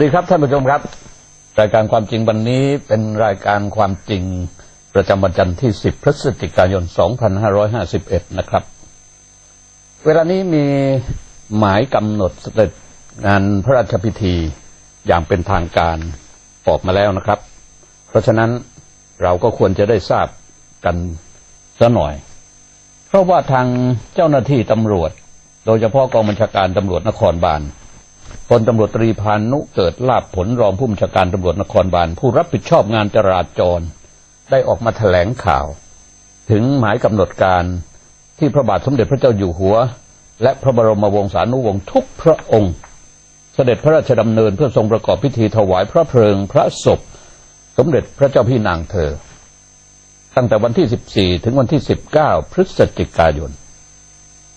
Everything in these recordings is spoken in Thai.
ดีครับท่านผู้ชมครับ รายการความจริงวันนี้เป็นรายการความจริงประจำวันจันทร์ที่ 10 พฤศจิกายน 2551 นะครับ เวลานี้มีหมายกำหนดเสด็จงานพระราชพิธีอย่างเป็นทางการออกมาแล้วนะครับ เพราะฉะนั้นเราก็ควรจะได้ทราบกันซะหน่อย เพราะว่าทางเจ้าหน้าที่ตำรวจ โดยเฉพาะกองบัญชาการตำรวจนครบาล พลตำรวจตรีพานุเกิดลาบผลรองผู้บัญชาการตำรวจนครบาลผู้รับผิดชอบงานจราจร ได้ออกมาแถลงข่าว ถึงหมายกำหนดการที่พระบาทสมเด็จพระเจ้าอยู่หัว และพระบรมวงศานุวงศ์ทุกพระองค์ เสด็จพระราชดำเนินเพื่อทรงประกอบพิธีถวายพระเพลิงพระศพ สมเด็จพระเจ้าพี่นางเธอ ตั้งแต่วันที่ 14 ถึงวันที่ 19 พฤศจิกายน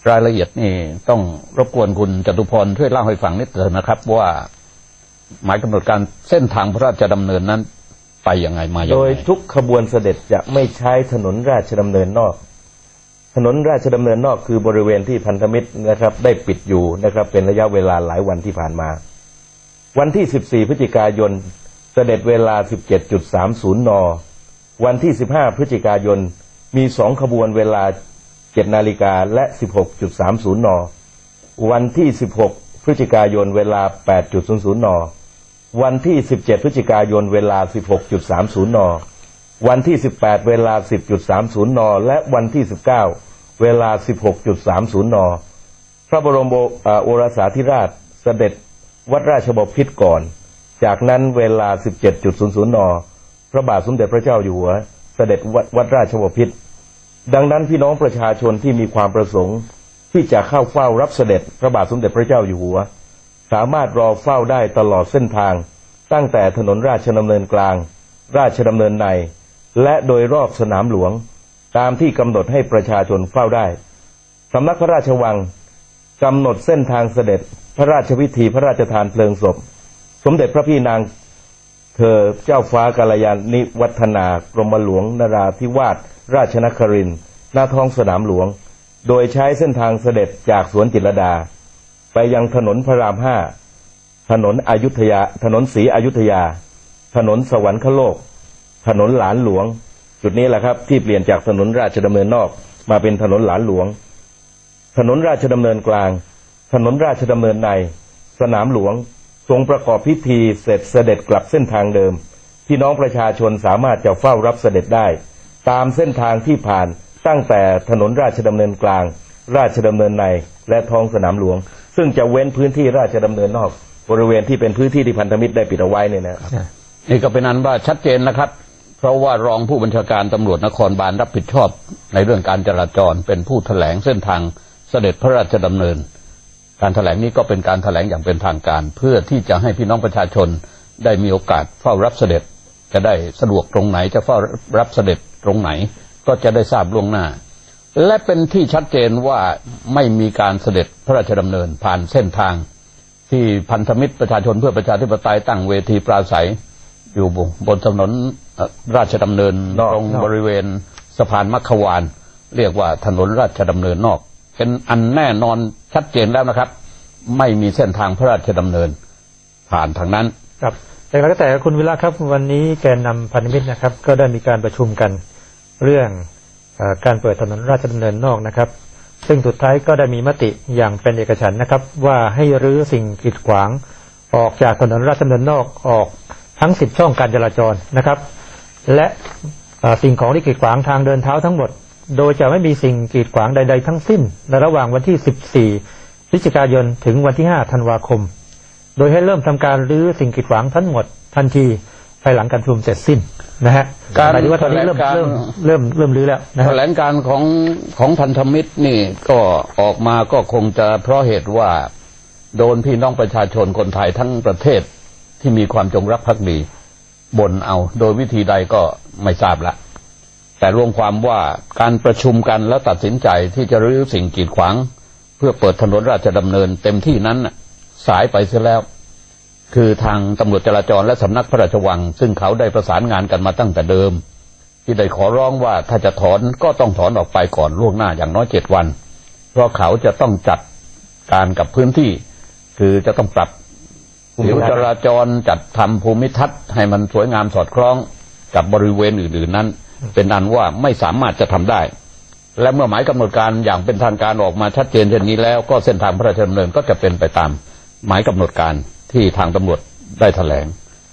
รายละเอียดนี่ต้องรบกวนคุณจตุพรช่วยเล่าให้ฟังนิดเดียวนะครับ ว่าหมายกำหนดการเส้นทางพระราชดำเนินนั้น ไปยังไงมายังโดยทุกขบวนเสด็จจะไม่ใช้ถนนราชดำเนินนอก ถนนราชดำเนินนอกคือบริเวณที่พันธมิตรนะครับ ได้ปิดอยู่นะครับ เป็นระยะเวลาหลายวันที่ผ่านมา วันที่ 14 พฤศจิกายนเสด็จเวลา 17.30 น วันที่ 15 พฤศจิกายนมีสองขบวนเวลา 7นาฬิกาและ 16.30 น วันที่ 16 พฤศจิกายนเวลา 8.00 น วันที่ 17 พฤศจิกายนเวลา 16.30 น วันที่ 18 เวลา 10.30 น และวันที่ 19 เวลา 16.30 น พระบรมโอเอ่อโอรสาธิราชเสด็จวัดราชบพิตรก่อน จากนั้นเวลา 17.00 น พระบาทสมเด็จพระเจ้าอยู่หัว เสด็จวัดวัดราชบพิตร ดังนั้นพี่น้องประชาชนที่มีความประสงค์ ที่จะเข้าเฝ้ารับเสด็จพระบาทสมเด็จพระเจ้าอยู่หัว สามารถรอเฝ้าได้ตลอดเส้นทาง ตั้งแต่ถนนราชดำเนินกลาง ราชดำเนินใน และโดยรอบสนามหลวง ตามที่กำหนดให้ประชาชนเฝ้าได้สำนักพระราชวังกำหนดเส้นทางเสด็จพระราชพิธีพระราชทานเพลิงศพ สมเด็จพระพี่นางเธอเจ้าฟ้ากาลยานิวัฒนากรมหลวงนราธิวาส ราชนครินทร์หน้าท้องสนามหลวง โดยใช้เส้นทางเสด็จจากสวนจิตรดา ไปยังถนนพระรามห้าถนนอยุธยา ถนนศรีอยุธยา ถนนสวรรคโลก ถนนหลานหลวง จุดนี้แหละครับ ที่เปลี่ยนจากถนนราชดำเนินนอก มาเป็นถนนหลานหลวง ถนนราชดำเนินกลาง ถนนราชดำเนินใน สนามหลวง ทรงประกอบพิธีเสร็จเสด็จกลับเส้นทางเดิมพี่น้องประชาชนสามารถจะเฝ้ารับเสด็จได้ ตามเส้นทางที่ผ่านตั้งแต่ถนนราชดำเนินกลาง ราชดำเนินในและท้องสนามหลวง ซึ่งจะเว้นพื้นที่ราชดำเนินนอก บริเวณที่เป็นพื้นที่ที่พันธมิตรได้ปิดเอาไว้เนี่ยนะครับนี่ก็เป็นอันว่าชัดเจนนะครับ เพราะว่ารองผู้บัญชาการตำรวจนครบาลรับผิดชอบในเรื่องการจราจรเป็นผู้แถลงเส้นทางเสด็จพระราชดำเนิน การแถลงนี้ก็เป็นการแถลงอย่างเป็นทางการ เพื่อที่จะให้พี่น้องประชาชนได้มีโอกาสเฝ้ารับเสด็จจะได้สะดวกตรงไหนจะเฝ้ารับเสด็จ ตรงไหน ก็จะได้ทราบล่วงหน้า และเป็นที่ชัดเจนว่าไม่มีการเสด็จพระราชดำเนินผ่านเส้นทาง ที่พันธมิตรประชาชนเพื่อประชาธิปไตยตั้งเวทีปราศัย อยู่บนถนนราชดำเนินตรงบริเวณสะพานมัคควาน เรียกว่าถนนราชดำเนินนอก เป็นอันแน่นอนชัดเจนแล้วนะครับ ไม่มีเส้นทางพระราชดำเนิน ผ่านทางนั้นครับแต่แล้วก็แต่คุณวิระครับวันนี้แกนนำพันธมิตรนะครับ ก็ได้มีการประชุมกัน เรื่องอการเปิดถนนราชดำเนินนอกนะครับ ซึ่งสุดท้ายก็ได้มีมติอย่างเป็นเอกฉันนะครับ ว่าให้รื้อสิ่งกีดขวาง ออกจากถนนราชดำเนินนอกออกทั้งสิบช่องการจราจรนะครับ และสิ่งของที่กีดขวางทางเดินเท้าทั้งหมด โดยจะไม่มีสิ่งกีดขวางใด ๆ ทั้งสิ้น ในระหว่างวันที่ 14พฤศจิกายนถึงวันที่ 5 ธันวาคม โดยให้เริ่มทำการรื้อสิ่งกีดขวางทั้งหมดทันที ภายหลังการประชุมเสร็จสิ้นนะฮะการหมายถึงว่าตอนนี้เริ่มแถลงการเริ่มเริ่มเริ่มรื้อแล้วนะแถฮะลงการของของพันธมิตรนี่ก็ออกมาก็คงจะเพราะเหตุว่าโดนพี่น้องประชาชนคนไทยทั้งประเทศที่มีความจงรักภักดีบ่นเอาโดยวิธีใดก็ไม่ทราบละ แต่รวมความว่าการประชุมกันแล้วตัดสินใจที่จะรื้อสิ่งกีดขวาง เพื่อเปิดถนนราชดำเนินเต็มที่นั้นน่ะสายไปเสียแล้ว คือทางตำรวจจราจรและสำนักพระราชวัง ซึ่งเขาได้ประสานงานกันมาตั้งแต่เดิม ที่ได้ขอร้องว่าถ้าจะถอนก็ต้องถอนออกไปก่อนล่วงหน้าอย่างน้อยเจ็ดวัน เพราะเขาจะต้องจัดการกับพื้นที่ คือจะต้องปรับผิวจราจรจัดทำภูมิทัศน์ให้มันสวยงามสอดคล้องกับบริเวณอื่นๆนั้น เป็นอันว่าไม่สามารถจะทำได้ และเมื่อหมายกำหนดการอย่างเป็นทางการออกมาชัดเจนเช่นนี้แล้ว ก็เส้นทางพระราชดำเนินก็จะเป็นไปตามหมายกำหนดการ ที่ทางตำรวจได้แถลง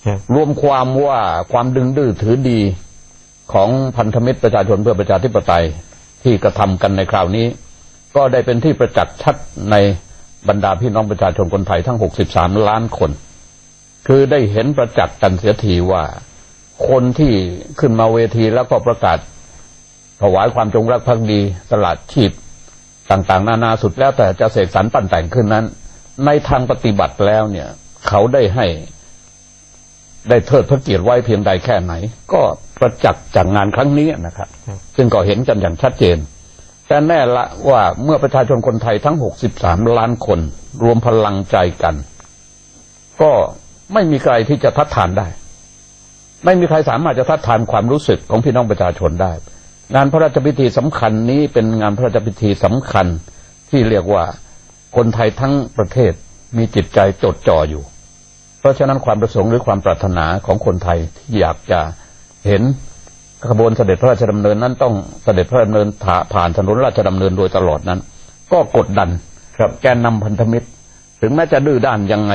ครับรวมความว่าความดึงดื้อถือดีของพันธมิตรประชาชนเพื่อประชาธิปไตยที่กระทำกันในคราวนี้ ก็ได้เป็นที่ประจักษ์ชัดในบรรดาพี่น้องประชาชนคนไทยทั้ง 63 ล้านคน คือได้เห็นประจักษ์กันเสียทีว่า คนที่ขึ้นมาเวทีแล้วก็ประกาศถวายความจงรักภักดีตลาดชีพต่างๆ นานาสุดแล้วแต่จะเสกสรรปั้นแต่งขึ้นนั้น ในทางปฏิบัติแล้วเนี่ย เขาได้ให้ ได้เทิดพระเกียรติไว้เพียงใดแค่ไหน ก็ประจักษ์จากงานครั้งนี้นะครับครับ ซึ่งก็เห็นกันอย่างชัดเจน แต่แน่ละว่าเมื่อประชาชนคนไทยทั้ง 63 ล้านคน รวมพลังใจกัน ก็ไม่มีใครที่จะทัดทานได้ ไม่มีใครสามารถจะทัดทานความรู้สึกของพี่น้องประชาชนได้ งานพระราชพิธีสำคัญนี้เป็นงานพระราชพิธีสำคัญที่เรียกว่าคนไทยทั้งประเทศมีจิตใจจดจ่ออยู่ เพราะฉะนั้นความประสงค์หรือความปรารถนาของคนไทยที่อยากจะเห็นขบวนเสด็จพระราชดำเนินนั้นต้องเสด็จพระราชดำเนินผ่าผ่านถนนราชดำเนินโดยตลอดนั้น ก็กดดันครับแกนนำพันธมิตร ถึงแม้จะดื้อด้านยังไง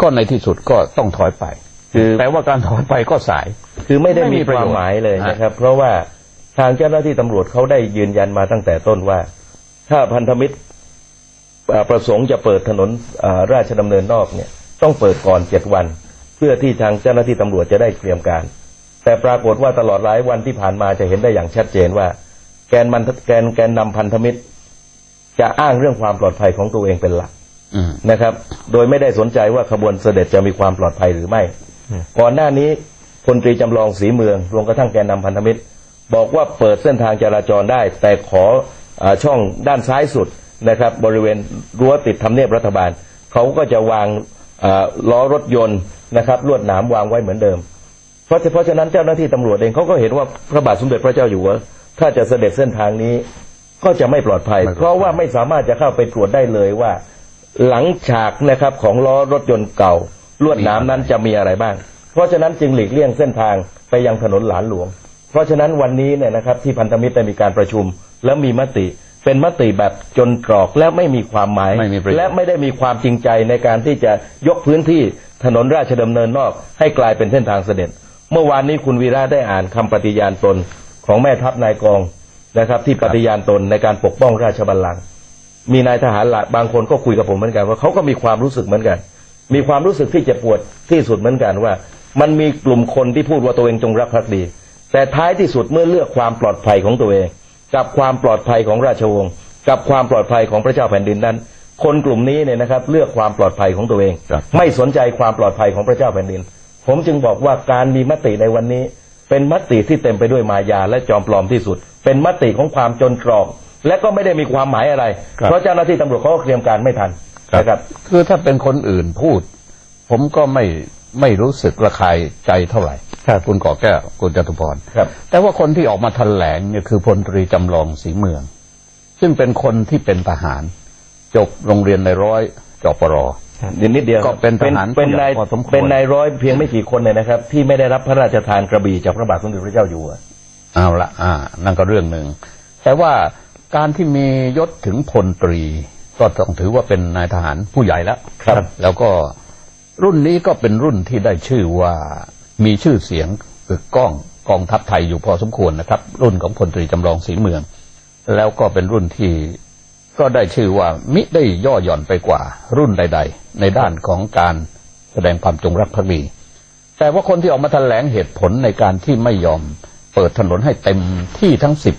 ก็ในที่สุดก็ต้องถอยไป คือแต่ว่าการถอยไปก็สาย คือไม่ได้ไม่มีมีประคโยชน์วามหมายเลยฮะนะครับ เพราะว่าทางเจ้าหน้าที่ตำรวจเขาได้ยืนยันมาตั้งแต่ต้นว่า ถ้าพันธมิตรเอ่อประสงค์จะเปิดถนนเอ่อราชดำเนินนอกเนี่ย ต้องเปิดก่อนเจ็ดวัน เพื่อที่ทางเจ้าหน้าที่ตำรวจจะได้เตรียมการ แต่ปรากฏว่าตลอดหลายวันที่ผ่านมาจะเห็นได้อย่างชัดเจนว่า แกนมันแกนแกนนำพันธมิตร จะอ้างเรื่องความปลอดภัยของตัวเองเป็นหลักอืมนะครับ โดยไม่ได้สนใจว่าขบวนเสด็จจะมีความปลอดภัยหรือไม่อืมก่อนหน้านี้พลตรีจำลองศรีเมืองรวมกระทั่งแกนนำพันธมิตร บอกว่าเปิดเส้นทางจราจรได้ แต่ขออาช่องด้านซ้ายสุดนะครับ บริเวณรั้วติดทำเนียบรัฐบาล เขาก็จะวางอ่า ล้อรถยนต์นะครับลวดหนามวางไว้เหมือนเดิม เพราะเพราะฉะนั้นเจ้าหน้าที่ตำรวจเองเขาก็เห็นว่าพระบาทสมเด็จพระเจ้าอยู่หัวถ้าจะเสด็จเส้นทางนี้ก็จะไม่ปลอดภัยไม่ปลอดภัย เพราะว่าไม่สามารถจะเข้าไปตรวจได้เลยว่า หลังฉากนะครับของล้อรถยนต์เก่าลวดหนามนั้นจะมีอะไรบ้าง เพราะฉะนั้นจึงหลีกเลี่ยงเส้นทางไปยังถนนหลานหลวง เพราะฉะนั้นวันนี้เนี่ยนะครับที่พันธมิตรได้มีการประชุมแล้วมีมติ เป็นมติแบบจนตรอกและไม่มีความหมายไม่มีประโยชน์ และไม่ได้มีความจริงใจในการที่จะยกพื้นที่ถนนราชดำเนินนอกให้กลายเป็นเส้นทางเสด็จ เมื่อวานนี้คุณวีระได้อ่านคำปฏิญาณตนของแม่ทัพนายกองนะครับ ที่ปฏิญาณตนในการปกป้องราชบัลลังก์มีนายทหารหลายบางคนก็คุยกับผมเหมือนกันว่าเขาก็มีความรู้สึกเหมือนกัน มีความรู้สึกที่เจ็บปวดที่สุดเหมือนกันว่า มันมีกลุ่มคนที่พูดว่าตัวเองจงรักภักดี แต่ท้ายที่สุดเมื่อเลือกความปลอดภัยของตัวเอง กับความปลอดภัยของราชวงศ์กับความปลอดภัยของพระเจ้าแผ่นดินนั้น คนกลุ่มนี้เนี่ยนะครับ เลือกความปลอดภัยของตัวเองครับไม่สนใจความปลอดภัยของพระเจ้าแผ่นดิน ผมจึงบอกว่าการมีมติในวันนี้ เป็นมติที่เต็มไปด้วยมายาและจอมปลอมที่สุด เป็นมติของความจนตรอกและก็ไม่ได้มีความหมายอะไรครับเพราะเจ้าหน้าที่ตำรวจเขาก็เตรียมการไม่ทันนะครับ คือถ้าเป็นคนอื่นพูด ผมก็ไม่ไม่รู้สึกระคายใจเท่าไหร่ ครับคุณก่อแก้วคุณจตุพรครับ แต่ว่าคนที่ออกมาแถลงเนี่ยคือพลตรีจำลองศรีเมือง ซึ่งเป็นคนที่เป็นทหาร จบโรงเรียนในร้อยจปรนิดนิดเดียวก็เป็นทหารเป็นนายพอสมควรเป็นนายร้อยเพียงไม่กี่คนเนี่ยนะครับ ที่ไม่ได้รับพระราชทานกระบี่จากพระบาทสมเด็จพระเจ้าอยู่หัวเอาละอ่า นั่นก็เรื่องหนึ่งแต่ว่าการที่มียศถึงพลตรี ก็ต้องถือว่าเป็นนายทหารผู้ใหญ่แล้วครับ แล้วก็รุ่นนี้ก็เป็นรุ่นที่ได้ชื่อว่า มีชื่อเสียงกึกก้องกองทัพไทยอยู่พอสมควรนะครับ รุ่นของพลตรีจำลองศรีเมือง แล้วก็เป็นรุ่นที่ก็ได้ชื่อว่ามิได้ย่อหย่อนไปกว่ารุ่นใด ๆ ในด้านของการแสดงความจงรักภักดีแต่ว่าคนที่ออกมาแถลงเหตุผลในการที่ไม่ยอม เปิดถนนให้เต็มที่ทั้งสิบ